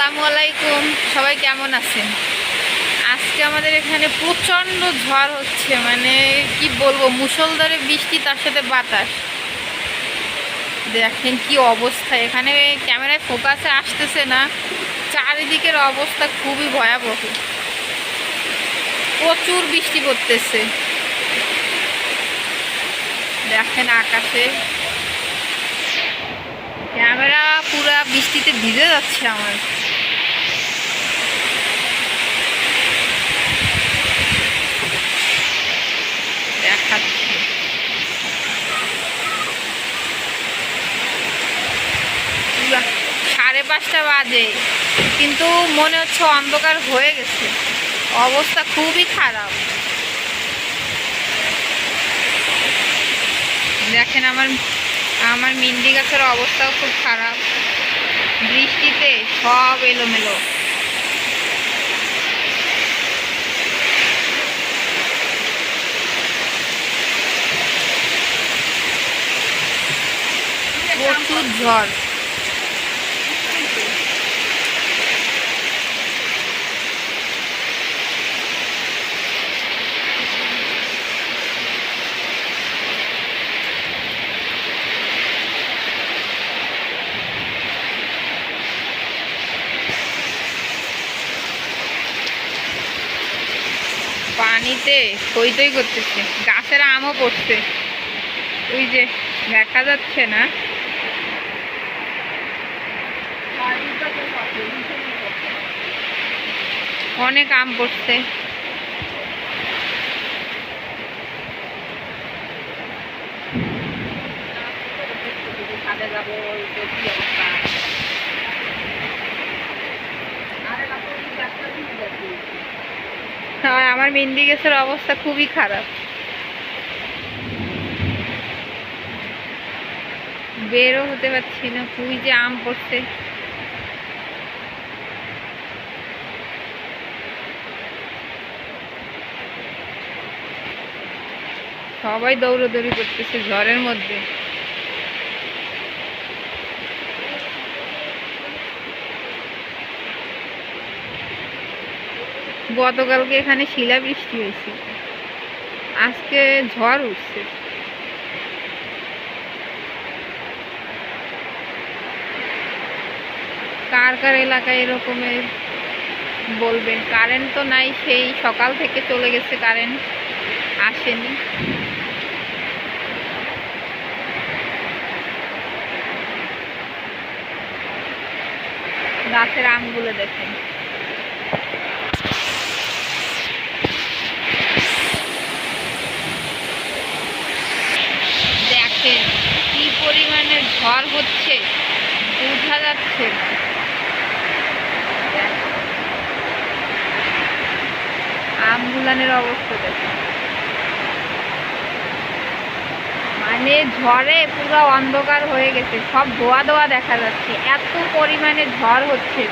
আসসালামু আলাইকুম। সবাই কেমন আছেন? আজকে আমাদের এখানে প্রচণ্ড ঝড় হচ্ছে মানে কি বলব, মুষলধারে বৃষ্টি, তার সাথে বাতাস। দেখেন কি অবস্থা, এখানে ক্যামেরায় ফোকাসে আসতেছে না। চারিদিকের অবস্থা খুবই ভয়াবহ। প্রচুর বৃষ্টি পড়তেছে। দেখেন আকাশে। ক্যামেরা পুরা বৃষ্টিতে ভিজে যাচ্ছে আমার। পাঁচটা বাজে, কিন্তু মনে হচ্ছে অন্ধকার হয়ে গেছে। অবস্থা খুবই খারাপ। দেখেন আমার আমার মিন্দি গাছের অবস্থাও খুব খারাপ। বৃষ্টিতে সব এলোমেলো। প্রচুর ঝড়। পানিতে থই করতেছে গাছের আমও পড়ছে। ওই যে দেখা যাচ্ছে না। অনেক আম পড়ছে। আর আমার মেহেন্দি গাছের অবস্থা খুবই খারাপ। বেরও হতে পারছি না, খুবই যে আম পড়ছে। সবাই দৌড়দৌড়ি করতেছে ঝড়ের মধ্যে। গতকালকে এখানে শিলাবৃষ্টি হয়েছে আজকে ঝড় উঠছে। কার কার এলাকায় এরকমের বলবেন? কারেন্ট তো নাই, সেই সকাল থেকে চলে গেছে কারেন্ট আসেনি। গাছের আমগুলো দেখেন দেখেন কি পরিমাণে ঝড় হচ্ছে বোঝা যাচ্ছে। আমগুলানের অবস্থা দেখ। মানে ঝড়ে পুরো অন্ধকার হয়ে গেছে। সব ধোয়া ধোয়া দেখা যাচ্ছে। এত পরিমাণে ঝড় হচ্ছে।